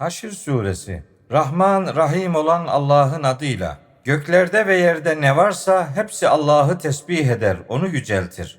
Haşr suresi Rahman Rahim olan Allah'ın adıyla göklerde ve yerde ne varsa hepsi Allah'ı tesbih eder, onu yüceltir.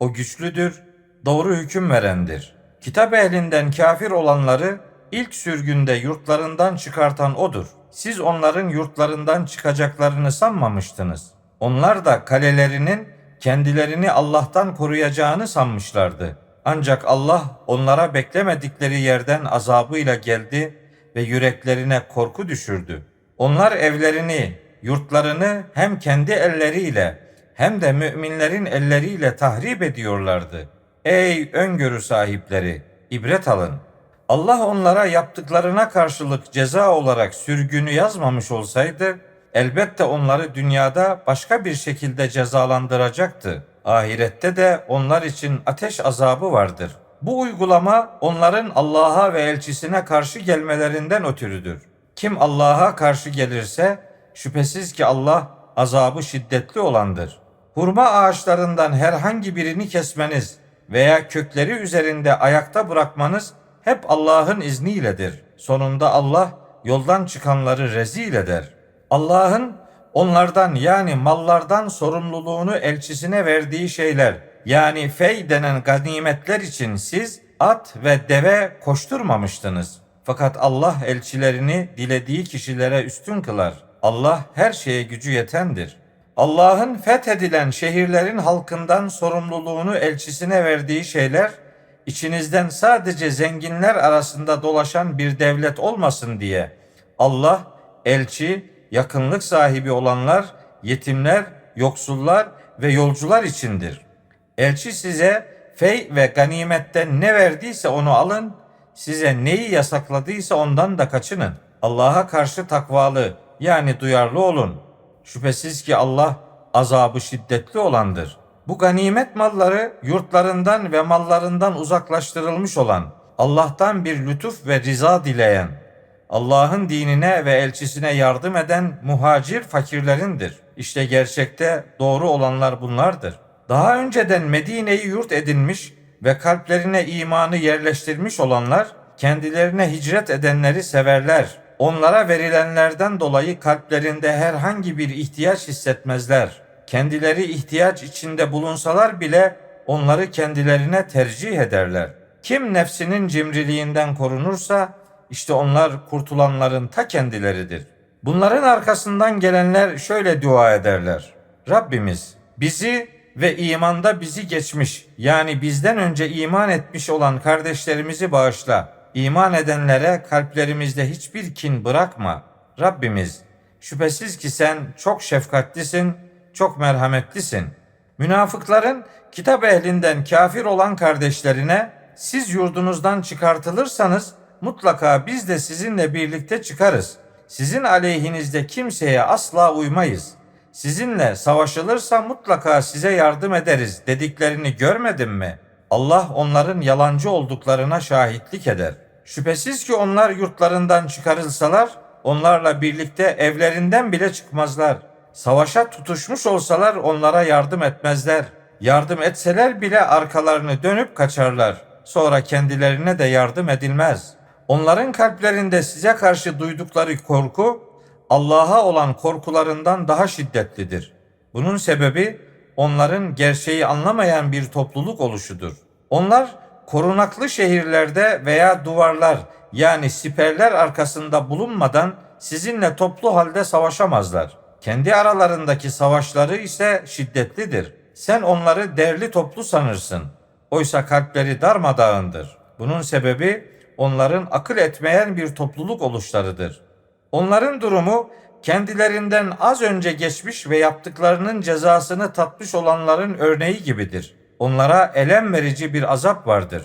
O güçlüdür, doğru hüküm verendir. Kitap ehlinden kafir olanları ilk sürgünde yurtlarından çıkartan odur. Siz onların yurtlarından çıkacaklarını sanmamıştınız. Onlar da kalelerinin kendilerini Allah'tan koruyacağını sanmışlardı. Ancak Allah onlara beklemedikleri yerden azabıyla geldi ve yüreklerine korku düşürdü. Onlar evlerini, yurtlarını hem kendi elleriyle hem de müminlerin elleriyle tahrip ediyorlardı. Ey öngörü sahipleri, ibret alın. Allah onlara yaptıklarına karşılık ceza olarak sürgünü yazmamış olsaydı, elbette onları dünyada başka bir şekilde cezalandıracaktı. Ahirette de onlar için ateş azabı vardır. Bu uygulama onların Allah'a ve elçisine karşı gelmelerinden ötürüdür. Kim Allah'a karşı gelirse şüphesiz ki Allah azabı şiddetli olandır. Hurma ağaçlarından herhangi birini kesmeniz veya kökleri üzerinde ayakta bırakmanız hep Allah'ın izniyledir. Sonunda Allah yoldan çıkanları rezil eder. Allah'ın onlardan yani mallardan sorumluluğunu elçisine verdiği şeyler yani fey denen ganimetler için siz at ve deve koşturmamıştınız. Fakat Allah elçilerini dilediği kişilere üstün kılar. Allah her şeye gücü yetendir. Allah'ın fethedilen şehirlerin halkından sorumluluğunu elçisine verdiği şeyler içinizden sadece zenginler arasında dolaşan bir devlet olmasın diye Allah elçi, yakınlık sahibi olanlar, yetimler, yoksullar ve yolcular içindir. Elçi size fey ve ganimetten ne verdiyse onu alın, size neyi yasakladıysa ondan da kaçının. Allah'a karşı takvalı yani duyarlı olun. Şüphesiz ki Allah azabı şiddetli olandır. Bu ganimet malları yurtlarından ve mallarından uzaklaştırılmış olan, Allah'tan bir lütuf ve riza dileyen, Allah'ın dinine ve elçisine yardım eden muhacir fakirlerindir. İşte gerçekte doğru olanlar bunlardır. Daha önceden Medine'yi yurt edinmiş ve kalplerine imanı yerleştirmiş olanlar kendilerine hicret edenleri severler. Onlara verilenlerden dolayı kalplerinde herhangi bir ihtiyaç hissetmezler. Kendileri ihtiyaç içinde bulunsalar bile onları kendilerine tercih ederler. Kim nefsinin cimriliğinden korunursa işte onlar kurtulanların ta kendileridir. Bunların arkasından gelenler şöyle dua ederler. Rabbimiz bizi ve imanda bizi geçmiş yani bizden önce iman etmiş olan kardeşlerimizi bağışla. İman edenlere kalplerimizde hiçbir kin bırakma. Rabbimiz şüphesiz ki sen çok şefkatlisin, çok merhametlisin. Münafıkların kitap ehlinden kafir olan kardeşlerine siz yurdunuzdan çıkartılırsanız mutlaka biz de sizinle birlikte çıkarız. Sizin aleyhinizde kimseye asla uymayız. Sizinle savaşılırsa mutlaka size yardım ederiz dediklerini görmedin mi? Allah onların yalancı olduklarına şahitlik eder. Şüphesiz ki onlar yurtlarından çıkarılsalar onlarla birlikte evlerinden bile çıkmazlar. Savaşa tutuşmuş olsalar onlara yardım etmezler. Yardım etseler bile arkalarını dönüp kaçarlar. Sonra kendilerine de yardım edilmez. Onların kalplerinde size karşı duydukları korku Allah'a olan korkularından daha şiddetlidir. Bunun sebebi onların gerçeği anlamayan bir topluluk oluşudur. Onlar korunaklı şehirlerde veya duvarlar yani siperler arkasında bulunmadan sizinle toplu halde savaşamazlar. Kendi aralarındaki savaşları ise şiddetlidir. Sen onları derli toplu sanırsın. Oysa kalpleri darmadağındır. Bunun sebebi onların akıl etmeyen bir topluluk oluşlarıdır. Onların durumu kendilerinden az önce geçmiş ve yaptıklarının cezasını tatmış olanların örneği gibidir. Onlara elem verici bir azap vardır.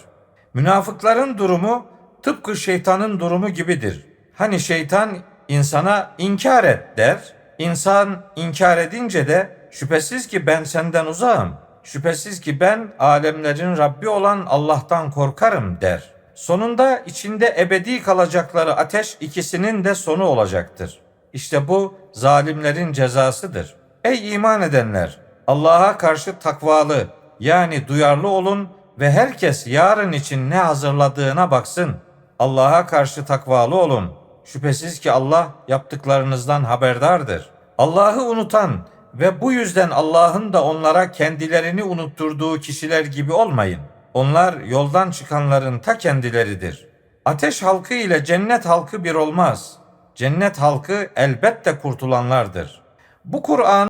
Münafıkların durumu tıpkı şeytanın durumu gibidir. Hani şeytan insana inkar et der. İnsan inkar edince de şüphesiz ki ben senden uzağım. Şüphesiz ki ben alemlerin Rabbi olan Allah'tan korkarım der. Sonunda içinde ebedi kalacakları ateş ikisinin de sonu olacaktır. İşte bu zalimlerin cezasıdır. Ey iman edenler! Allah'a karşı takvalı yani duyarlı olun ve herkes yarın için ne hazırladığına baksın. Allah'a karşı takvalı olun. Şüphesiz ki Allah yaptıklarınızdan haberdardır. Allah'ı unutan ve bu yüzden Allah'ın da onlara kendilerini unutturduğu kişiler gibi olmayın. Onlar yoldan çıkanların ta kendileridir. Ateş halkı ile cennet halkı bir olmaz. Cennet halkı elbette kurtulanlardır. Bu Kur'an